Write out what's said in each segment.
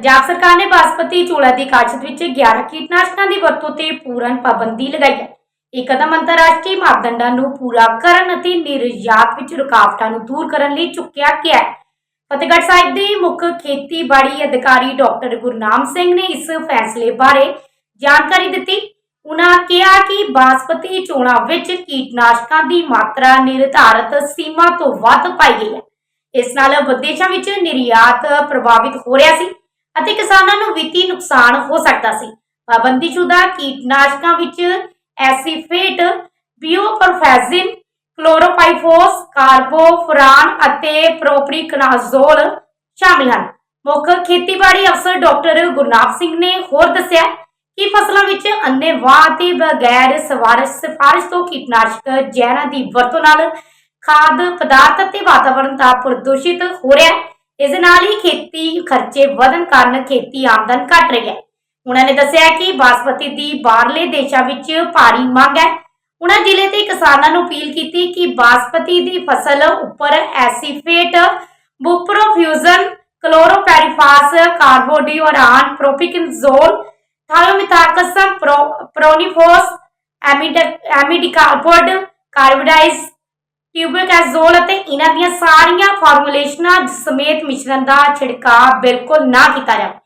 ਪੰਜਾਬ ਸਰਕਾਰ ਨੇ ਬਾਸਪਤੀ ਚੋਲਾ ਦੀ ਕਾਸ਼ਤ ਵਿੱਚ 11 ਕੀਟਨਾਸ਼ਕਾਂ ਦੀ ਵਰਤੋਂ ਤੇ ਪੂਰਨ ਪਾਬੰਦੀ ਲਗਾਈ ਹੈ। ਇਹ ਕਦਮ ਅੰਤਰਰਾਸ਼ਟਰੀ ਮਾਪਦੰਡਾਂ ਨੂੰ ਪੂਰਾ ਕਰਨ ਅਤੇ ਨਿਰਯਾਤ ਵਿੱਚ ਰੁਕਾਵਟਾਂ ਨੂੰ ਦੂਰ ਕਰਨ ਲਈ ਚੁੱਕਿਆ ਗਿਆ ਹੈ। ਫਤਿਹਗੜ੍ਹ ਸਾਹਿਬ ਦੇ ਮੁੱਖ ਖੇਤੀਬਾੜੀ ਅਧਿਕਾਰੀ ਡਾਕਟਰ ਗੁਰਨਾਮ ਸਿੰਘ ਨੇ ਇਸ ਫੈਸਲੇ ਬਾਰੇ ਜਾਣਕਾਰੀ ਦਿੱਤੀ। ਉਨ੍ਹਾਂ ਕਿਹਾ ਕਿ ਬਾਸਪਤੀ ਚੋਣਾਂ ਵਿੱਚ ਕੀਟਨਾਸ਼ਕਾਂ ਦੀ ਮਾਤਰਾ ਨਿਰਧਾਰਤ ਸੀਮਾ ਤੋਂ ਵੱਧ ਪਾਈ ਗਈ ਹੈ। ਇਸ ਨਾਲ ਵਿਦੇਸ਼ਾਂ ਵਿੱਚ ਨਿਰਯਾਤ ਪ੍ਰਭਾਵਿਤ ਹੋ ਰਿਹਾ ਸੀ। ਅਤੇ ਕਿਸਾਨਾਂ ਨੂੰ ਵਿੱਤੀ ਨੁਕਸਾਨ ਹੋ ਸਕਦਾ ਸੀ। ਪਾਬੰਦੀਸ਼ੁਦਾ ਕੀਟਨਾਸ਼ਕਾਂ ਵਿੱਚ ਐਸੀਫੇਟ, ਬਿਓਪਰਫੈਜ਼ਿਨ, ਕਲੋਰੋਪਾਈਫੋਸ, ਕਾਰਬੋਫੁਰਾਨ ਅਤੇ ਪ੍ਰੋਪਰੀਕਨਾਜ਼ੋਲ ਸ਼ਾਮਿਲ ਹਨ। ਮੁੱਖ ਖੇਤੀਬਾੜੀ ਅਫਸਰ ਡਾਕਟਰ ਗੁਰਨਾਮ ਸਿੰਘ ਨੇ ਹੋਰ ਦੱਸਿਆ ਕਿ ਫਸਲਾਂ ਵਿੱਚ ਅੰਨ੍ਹੇਵਾਹ ਅਤੇ ਬਗੈਰ ਸਵਾਰਸ਼, ਸਿਫਾਰਿਸ਼ ਤੋਂ ਕੀਟਨਾਸ਼ਕ ਜ਼ਹਿਰਾਂ ਦੀ ਵਰਤੋਂ ਨਾਲ ਖਾਦ, ਪਦਾਰਥ ਅਤੇ ਵਾਤਾਵਰਣ ਦਾ ਪ੍ਰਦੂਸ਼ਿਤ ਹੋ ਰਿਹਾ ਹੈ। ਇਸ ਦੇ ਨਾਲ ਹੀ ਖੇਤੀ ਖਰਚੇ ਵਧਣ ਕਾਰਨ ਖੇਤੀ ਆਮਦਨ ਘਟ ਰਹੀ ਹੈ। ਉਹਨਾਂ ਨੇ ਦੱਸਿਆ ਕਿ ਬਾਸਪਤੀ ਦੀ ਬਾਹਰਲੇ ਦੇਸ਼ਾਂ ਵਿੱਚ ਭਾਰੀ ਮੰਗ ਹੈ। ਉਹਨਾਂ ਜ਼ਿਲ੍ਹੇ ਦੇ ਕਿਸਾਨਾਂ ਨੂੰ ਅਪੀਲ ਕੀਤੀ ਕਿ ਬਾਸਪਤੀ ਦੀ ਫਸਲ ਉੱਪਰ ਐਸੀਫੇਟ, ਬੁਪਰੋਫਿਊਜ਼ਨ, ਕਲੋਰੋਪੈਰੀਫਾਸ, ਕਾਰਬੋਡੀਓਰਾਨ ਪ੍ਰੋਪਿਕਨਜ਼ੋਲ ਥਾਇਓਮਿਥਾਕਸਮ ਪ੍ਰੋਨੀਫੋਸ ਐਮੀਡਿਕਾਰਬੋਡ ਕਾਰਬੋਡਾਈਜ਼ ਟਿਊਬਰਕੈਜ਼ੋਲ ਅਤੇ ਇਹਨਾਂ ਦੀਆਂ ਸਾਰੀਆਂ ਫਾਰਮੂਲੇਸ਼ਨਾਂ ਸਮੇਤ ਮਿਸ਼ਰਣ ਦਾ ਛਿੜਕਾਅ ਬਿਲਕੁਲ ਨਾ ਕੀਤਾ ਜਾਵੇ।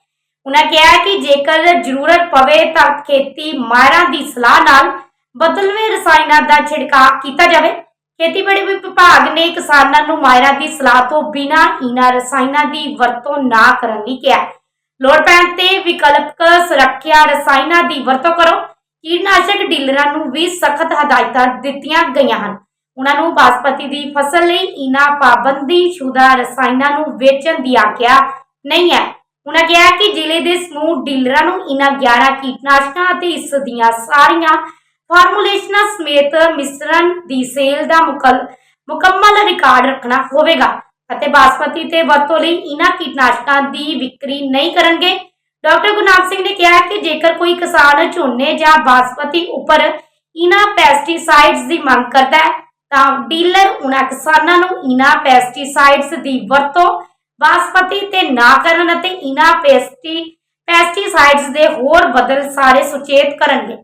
ਉਹਨਾਂ ਕਿਹਾ ਕਿ ਜੇਕਰ ਜ਼ਰੂਰਤ ਪਵੇ ਤਾਂ ਖੇਤੀ ਮਾਹਿਰਾਂ ਦੀ ਸਲਾਹ ਨਾਲ ਬਦਲਵੇਂ ਰਸਾਇਣਾਂ ਦਾ ਛਿੜਕਾਅ ਕੀਤਾ ਜਾਵੇ। ਖੇਤੀਬਾੜੀ ਵਿਭਾਗ ਨੇ ਕਿਸਾਨਾਂ ਨੂੰ ਮਾਹਿਰਾਂ ਦੀ ਸਲਾਹ ਤੋਂ ਬਿਨਾਂ ਇਹਨਾਂ ਰਸਾਇਣਾਂ ਦੀ ਵਰਤੋਂ ਨਾ ਕਰਨ ਲਈ ਕਿਹਾ ਲੋੜ ਪੈਣ ਤੇ ਵਿਕਲਪਕ ਸੁਰੱਖਿਆ ਰਸਾਇਣਾਂ ਦੀ ਵਰਤੋਂ ਕਰੋ। ਕੀਟਨਾਸ਼ਕ ਡੀਲਰਾਂ ਨੂੰ ਵੀ ਸਖਤ ਹਦਾਇਤਾਂ ਦਿੱਤੀਆਂ ਗਈਆਂ ਹਨ। ਉਹਨਾਂ ਨੂੰ ਬਾਸਪਤੀ ਦੀ ਫਸਲ ਲਈ ਇਹਨਾਂ ਪਾਬੰਦੀਸ਼ੁਦਾ ਰਸਾਇਣਾਂ ਨੂੰ ਵੇਚਣ ਦੀ ਆਗਿਆ ਨਹੀਂ ਹੈ। ਉਹਨਾਂ ਕਿਹਾ ਕਿ ਜ਼ਿਲ੍ਹੇ ਦੇ ਸਮੂਹ ਡੀਲਰਾਂ ਨੂੰ ਇਹਨਾਂ 11 ਕੀਟਨਾਸ਼ਕਾਂ ਅਤੇ ਇਸ ਦੀਆਂ ਸਾਰੀਆਂ ਫਾਰਮੂਲੇਸ਼ਨਾਂ ਸਮੇਤ ਮਿਸ਼ਰਣ ਦੀ ਸੇਲ ਦਾ ਮੁਕਲ, ਮੁਕੰਮਲ ਰਿਕਾਰਡ ਰੱਖਣਾ ਹੋਵੇਗਾ ਅਤੇ ਬਾਸਪਤੀ ਤੇ ਵਰਤੋਂ ਲਈ ਇਹਨਾਂ ਕੀਟਨਾਸ਼ਕਾਂ ਦੀ ਵਿਕਰੀ ਨਹੀਂ ਕਰਨਗੇ। ਡਾਕਟਰ ਗੁਰਨਾਮ ਸਿੰਘ ਨੇ ਕਿਹਾ ਕਿ ਜੇਕਰ ਕੋਈ ਕਿਸਾਨ ਝੋਨੇ ਜਾਂ ਬਾਸਪਤੀ ਉੱਪਰ ਇਹਨਾਂ ਪੈਸਟੀਸਾਈਡਸ ਦੀ ਮੰਗ ਕਰਦਾ ਹੈ ਤਾਂ ਡੀਲਰ ਉਹਨਾਂ ਕਿਸਾਨਾਂ ਨੂੰ ਇਹਨਾਂ ਪੈਸਟੀਸਾਈਡਸ ਦੀ ਵਰਤੋਂ ਬਾਸਪਤੀ ਤੇ ਨਾ ਕਰਨ ਅਤੇ ਇਹਨਾਂ ਪੈਸਟੀ ਪੈਸਟੀਸਾਈਡਸ ਦੇ ਹੋਰ ਬਦਲ ਸਾਰੇ ਸੁਚੇਤ ਕਰਨਗੇ।